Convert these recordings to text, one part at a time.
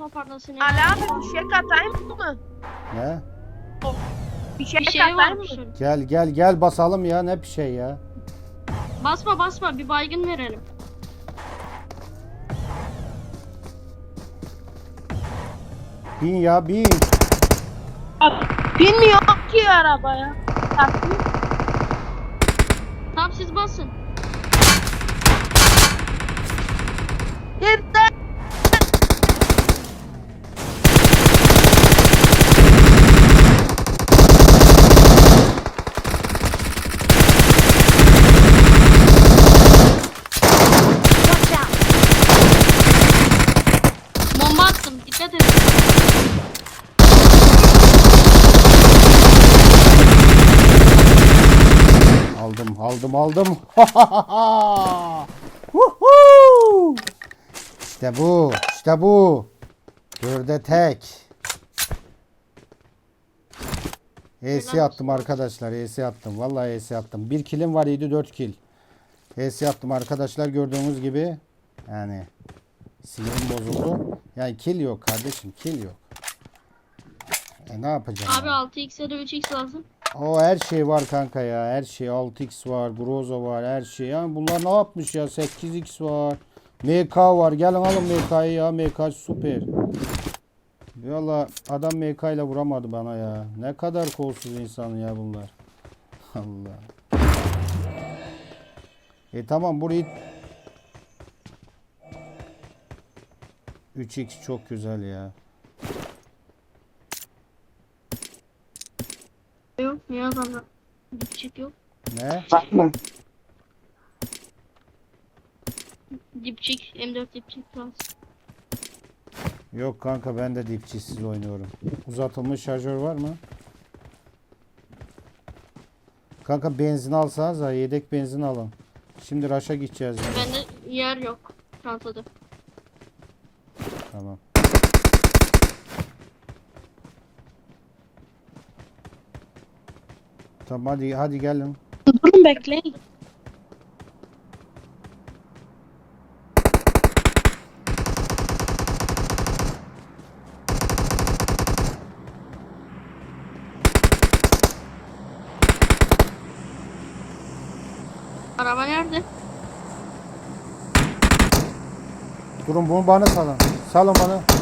Toparlasın. Ali abi bir şey katayım mı? Ne? Bir şey, Bir şey katayım varmış. mı? Gel gel gel basalım ya ne bir şey ya. Basma basma bir baygın verelim. Bin ya bin. Abi, Bilmiyorum ki arabaya. Taktım. Tamam siz basın. Yeter. Bomba attım dikkat edin. Aldım aldım aldım. İşte bu işte bu. Dörde tek. ES attım arkadaşlar. ES attım. Vallahi ES attım. Bir kilim var 7 4 kil. ES attım arkadaşlar gördüğünüz gibi. Yani sinirim bozuldu. Yani kill yok kardeşim kill yok. E ne yapacağım? Abi ya? 6x ya da 3x lazım. O her şey var kanka ya. Her şey 6x var, Groza var, her şey. Yani bunlar ne yapmış ya? 8x var. MK var. Gelin alın MK'yı ya. MK süper. Valla adam MK ile vuramadı bana ya. Ne kadar kolsuz insan ya bunlar. Allah. E tamam burayı 3x çok güzel ya. Yok niye adamlar? Dipçik yok. Ne? Dipçik M4 dipçik lazım. Yok kanka ben de dipçisiz oynuyorum. Uzatılmış şarjör var mı? Kanka benzin alsanız ha yedek benzin alın. Şimdi raşa gideceğiz yani. Bende yer yok çantada. Tamam. Tamam hadi hadi gelin. Durun bekleyin. Araba nerede? Durun bunu bana salın. Salın bana.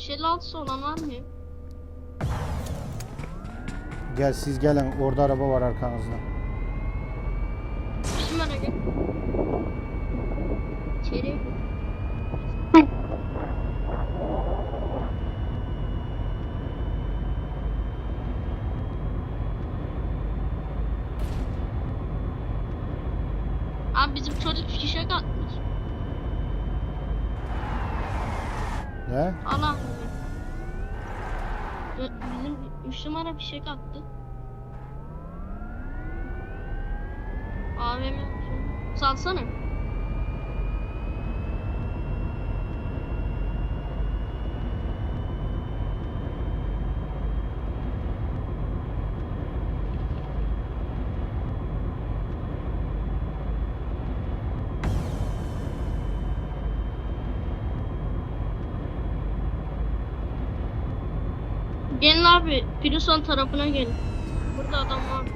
Beş elli altısı olan var mı? Gel siz gelin. Orada araba var arkanızda. Bizim. İçeri. Abi bizim çocuk fişek atmış. Ne? Allah Bizim 3 numara fişek attı. AVM salsana. Gelin abi, Pirison tarafına gelin. Burada adam var.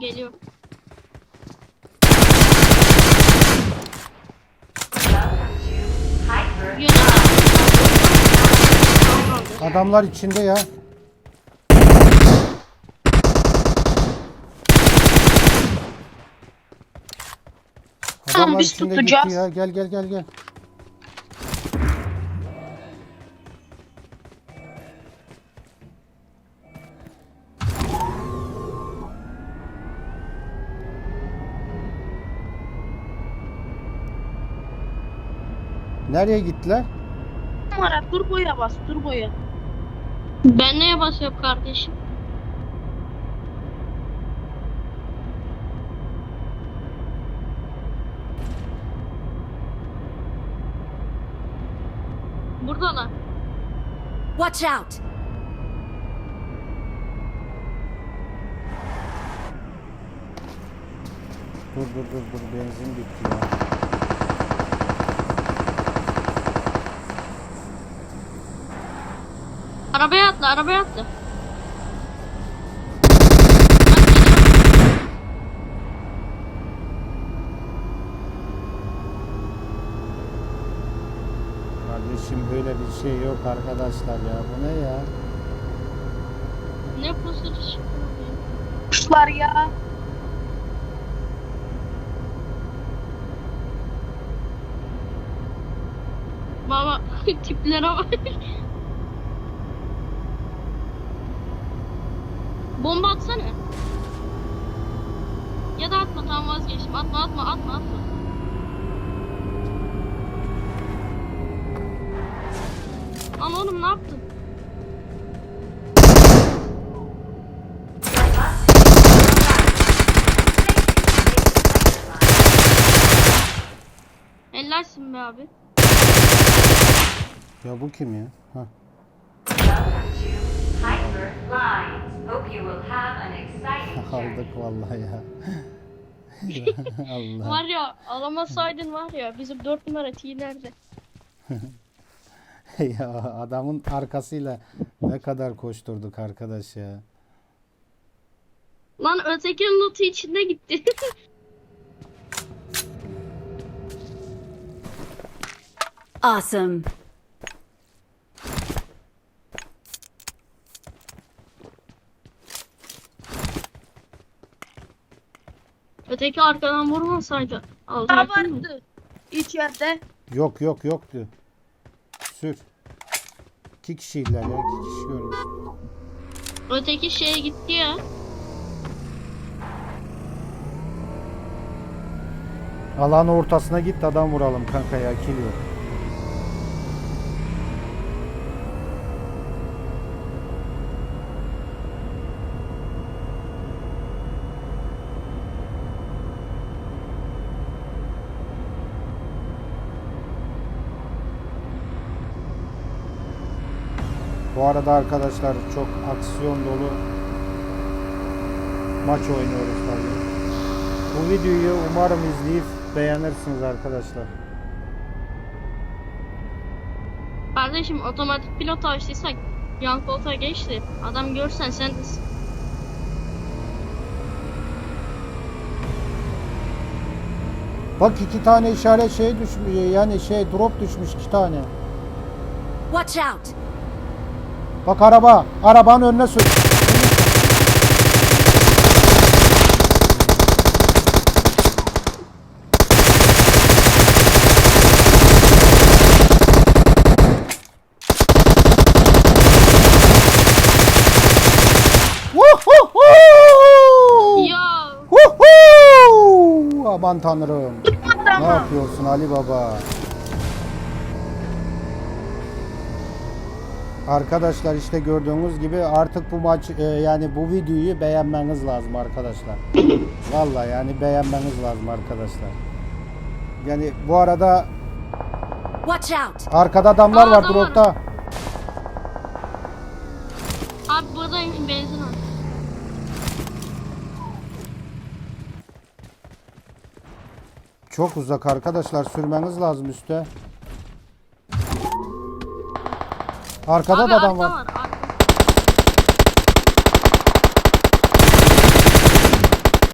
Geliyor. Adamlar içinde ya. Adamlar biz içinde tutacağız. gitti ya. Gel gel gel gel. Nereye gittiler? Numara turboya bas turboya. Ben neye basıyorum kardeşim? Buradalar. Watch out. Dur dur dur dur benzin bitti ya. Arabaya atla, arabaya atla. Kardeşim böyle bir şey yok arkadaşlar ya. Bu ne ya? Ne pusu Kuşlar ya. Baba tiplere bak. Bomba atsana. Ya da atma tamam vazgeçtim. Atma atma atma atma. Lan oğlum ne yaptın? Hellalsin be abi. Ya bu kim ya? Hah. Welcome to Hyper Lines. Aldık vallahi ya. Allah. Var ya alamasaydın var ya bizim 4 numara T nerede? ya adamın arkasıyla ne kadar koşturduk arkadaş ya. Lan ötekinin lootu içinde gitti. Awesome. Öteki arkadan vurmasaydı alacaktın mı? vardı. İçeride. Yok yok yoktu. Sür. İki kişiydiler ya. iki kişi görmüş. Öteki şeye gitti ya. Alan ortasına git adam vuralım kanka ya kill yok. Bu arada arkadaşlar çok aksiyon dolu maç oynuyoruz tabii. Bu videoyu umarım izleyip beğenirsiniz arkadaşlar. Kardeşim otomatik pilot açtıysak yan koltuğa geçti. Adam görsen sen de Bak iki tane işaret şey düşmüş yani şey drop düşmüş iki tane. Watch out! Bak araba arabanın önüne sür. Aman tanrım. Ne yapıyorsun Ali Baba? Arkadaşlar işte gördüğünüz gibi artık bu maç e, yani bu videoyu beğenmeniz lazım arkadaşlar. Vallahi yani beğenmeniz lazım arkadaşlar. Yani bu arada Watch out! arkada adamlar Aa, var adam var. dropta. abi buradayım benzin al. Çok uzak arkadaşlar sürmeniz lazım üste. Arkada Abi da adam arka var. var.